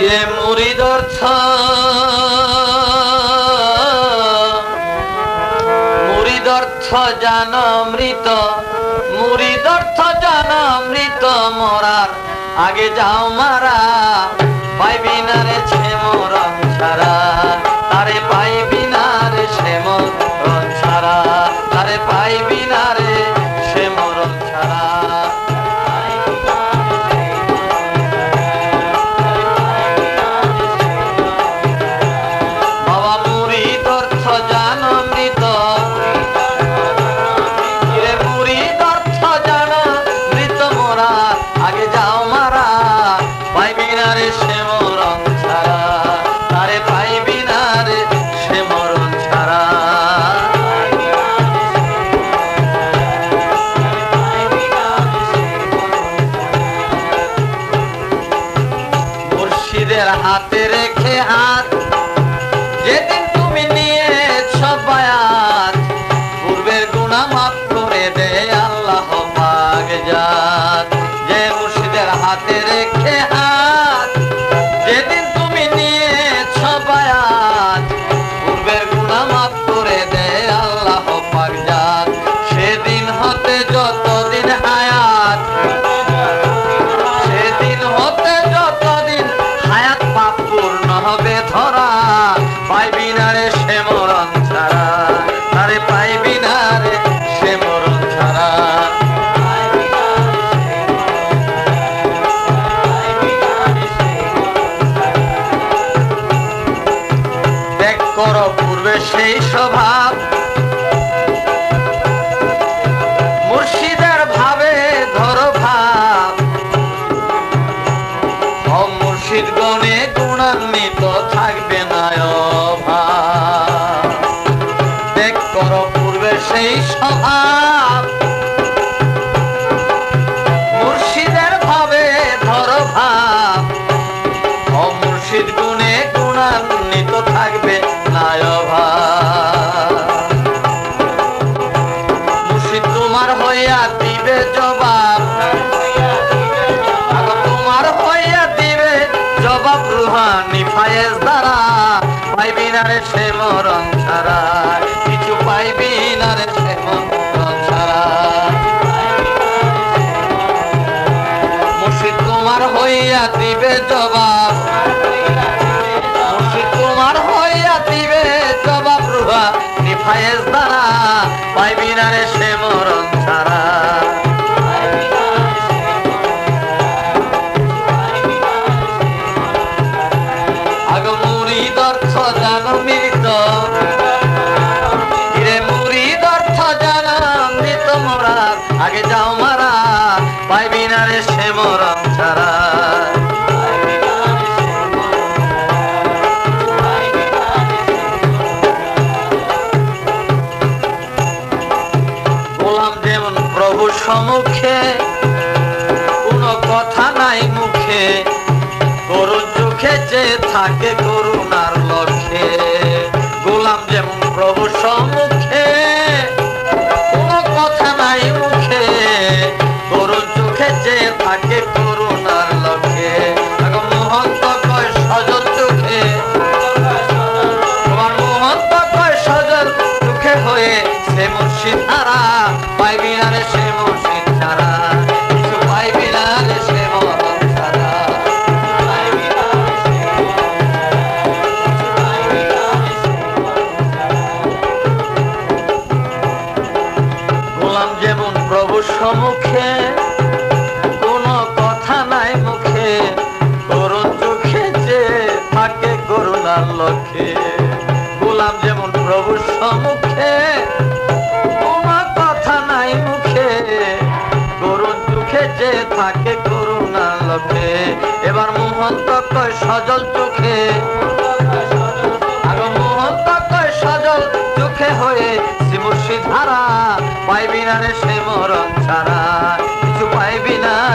ইয়ে মুরিদর্থ মুরিদর্থ জান অমৃত মুরিদর্থ জান অমৃত মরার। আগে যাও মারা, পাইবি না রে ছে মরণ ছাড়া। তারে মুর্শিদের হাতে রেখে হাত। যেদিন পূর্বে সেই স্বভাব। মুর্শিদের ভাবে ধরো ভাব। মুর্শিদ গণে গুণান্বিত থাকবে না অভাব দেখ করো পূর্বে সেই স্বভাব। আগে যাও মারা পাইবি না রে সে মরণ ছাড়া। যেমন কোনো কথা নাই মুখে, গরুর চোখে যে থাকে প্রভু সম্মুখে, কোনো কথা নাই মুখে। করুণ চোখে যে থাকে করুণার লক্ষ্যে। গোলাম যেমন প্রভু সম্মুখে, কোনো কথা নাই মুখে। করুণ চোখে যে থাকে করুণার লক্ষ্যে। এবার মোহন্ত কয় সজল চোখে। আরও মোহন্ত কয় সজল চোখে হয়ে ধারা পাইবি না রে সে মরণ ছাড়া কিছু পাইবি না।